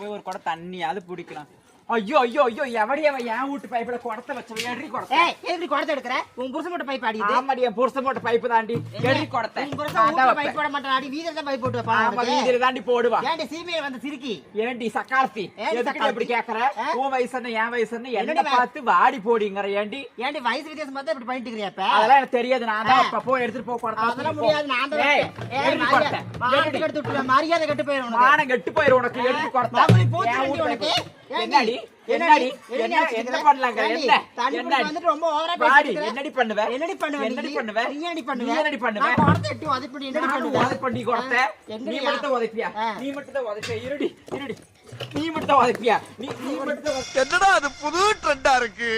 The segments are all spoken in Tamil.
போய் ஒரு குடம் தண்ணியாவது பிடிக்கலாம். ஐயோ ஐயோ ஐயோ எவடி அவன் என் வீட்டு பைப்புல குடத்தை வச்சவன் எடி குடத்தை? ஏய் எதுக்கு குடத்தை எடுக்கிற? உன் புருஷன் மட்டும் பைப் அடிக்குது. ஆமாடி என் புருஷன் போட்ட பைப்பு தாண்டி எடி குடத்தை. உன் புருஷன் பைப். போட மாட்டான் அடி வீதியில தான் பைப் போட்டு ஆமா வீதியில தாண்டி போடுவா. ஏன்டி சீமையில வந்து சிரிக்கி? ஏன்டி சக்காலத்தி ஏன்டி எதுக்கு? இப்படி கேக்குற? ஆ? உன் வயசு என்ன என் வயசு என்ன? என்ன பார்த்து வாடி போடிங்கிற ஏண்டி ஏன்டி வயசு வித்தியாசம் பார்த்தா இப்படி பண்ணிட்டு இருக்கிறியா இப்ப? அதெல்லாம் எனக்கு தெரியாது நான் தான் ஆ. இப்ப போய் எடுத்துட்டு போ குடத்தை அதெல்லாம். முடியாது நான் தான் ஏய், குடத்தை. மரியாதை கெட்டு போயிடும் உனக்கு. மானம் கெட்டு போயிரும் உனக்கு எடுத்து குடத்தை. மகளி போச்சு உனக்கு. என்னடி என்னடி என்ன? பண்ணலாங்க? என்ன என்னடி வந்துட்டு ரொம்ப ஓவரா வாடி பேசிட்டு இருக்க. என்னடி பண்ணுவ என்னடி பண்ணுவ என்னடி நீ? பண்ணுவ நீ என்னடி பண்ணுவ? நீ என்னடி பண்ணுவ நான் குடத்தை எட்டி உதைப்பேன், நீ என்னடி பண்ணுவ? நீ? மட்டும் உதைப்பியா. நீ மட்டும் தான் உதைப்பியா இருடி இருடி நீ மட்டும் உதைப்பியா நீ நீ மட்டும். என்னடா அது புது ட்ரெண்டா இருக்கு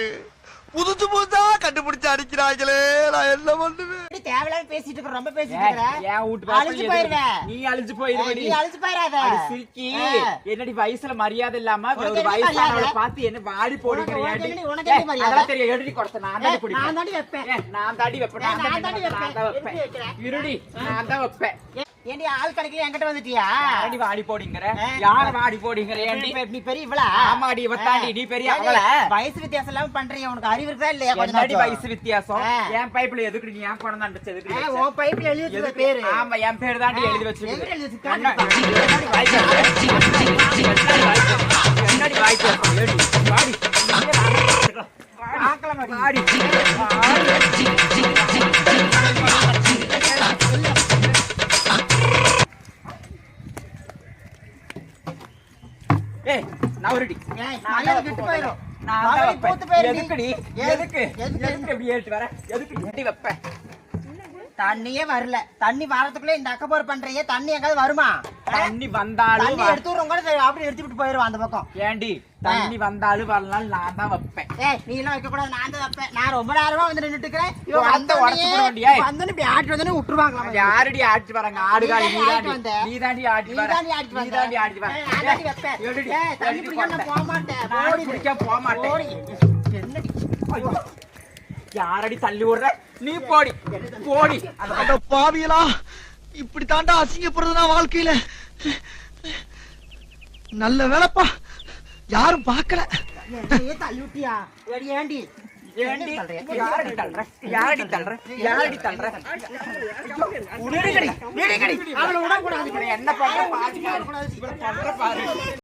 புதுசு புதுசா கண்டுபிடிச்சு அடிக்கிறாங்களே நான் என்ன பண்ணுவேன் என்னடி தேவையில்லாம பேசிட்டு இருக்க, ரொம்ப பேசிட்டு? என் வீட்டு பாப்பா அழிஞ்சு? போயிருவ. நீ அழிஞ்சு நீ அழிச்சு போயிடாத. சிரிக்கி. என்னடி வயசுல மரியாதை இல்லாம ஒரு என்ன வயசானவளை மரியாதை? பார்த்து என்ன வாடி போடுங்கிற உனக்கு மரியாதை? தெரியும் எடுடி கொடுத்த நான் ஏய், பிடிப்பேன் நான் தாண்டி வைப்பேன். நான் வைப்பேன் நான் தான் வைப்பேன். இருடி நான் தான் வைப்பேன் ஏண்டி ஆள் கிடைக்கல என்கிட்ட வந்துட்டியா யாரடி வாடி போடிங்கிற. யார வாடி போடிங்கிற ஏன்டி நீ பெரிய இவளா ஆமாடி, இவத்தாண்டி, நீ பெரிய அவளா? வயசு வித்தியாசம் இல்லாம பண்றீங்க உனக்கு அறிவு இருக்கா இல்லையா கொஞ்ச என்னடி நாச்சும்? வயசு வித்தியாசம். என் பைப்புல எதுக்கு நீ ஏன் குழந்தை அடிச்சு எதுக்கு வச்ச? உன் பைப்ல எழுதி எதுக்கு? பேரு ஆமா என் பேர் தாண்டி எழுதி எங்க வச்சிருக்கு எழுதி வச்சிருக்க? என்ன- என்னடி வாய்ப்பு? வாடி. வாடி. வாடி. வாடி. ஏய், நவருடி. நான் கெட்டு. போயிரும். நான். போத்து போயிரு நீ. எதுக்குடி? எதுக்கு? எதுக்கு? இப்படி ஏறிட்டு வர? எதுக்கு ஏறி வைப்ப? தண்ணியே வரல தண்ணி வரதுக்குள்ள இந்த அக்கபோர் பண்றீங்க தண்ணி எங்காவது வருமா தண்ணி வந்தாலும் தண்ணி வ- எடுத்து விடுறவங்க கூட அப்படி எடுத்து விட்டு போயிருவான் அந்த பக்கம் ஏண்டி தண்ணி வந்தாலும் வரலாம் நான் தான் வைப்பேன் ஏய் நீ எல்லாம் வைக்க கூடாது நான் தான் வைப்பேன் நான் ரொம்ப நேரமா வந்து நின்னுட்டு இருக்கிறேன் இவன் வந்தோடனே உடச்சு. வந்தோடனே இப்படி ஆட்டி வந்தோடனே விட்டுருவாங்களா யாரடி ஆட்சி வராங்க ஆடுகாலி நீ நீ தாண்டி தாண்டி வந்த. நீ தாண்டி நீ ஆட்டி நீ வந்த. தாண்டி நான் வைப்பேன். எடுடி, ஏய், தண்ணி எடுடி பிடிக்காம நான். போக மாட்டேன். ஓடி. குடிக்க போக மாட்டேன். ஓடி. என்னடி? ஐயோ. யாரடி தள்ளி விடுற நீ போடி போடி அந்த அட பாவியலா இப்படி தாண்டா அசிங்கப்படுறது நான் வாழ்க்கையில. நல்ல வேலைப்பா. யாரும் பார்க்கல. என்னையே தள்ளி விட்டியா? ஏடி, ஏண்டி? என்ன பண்ற?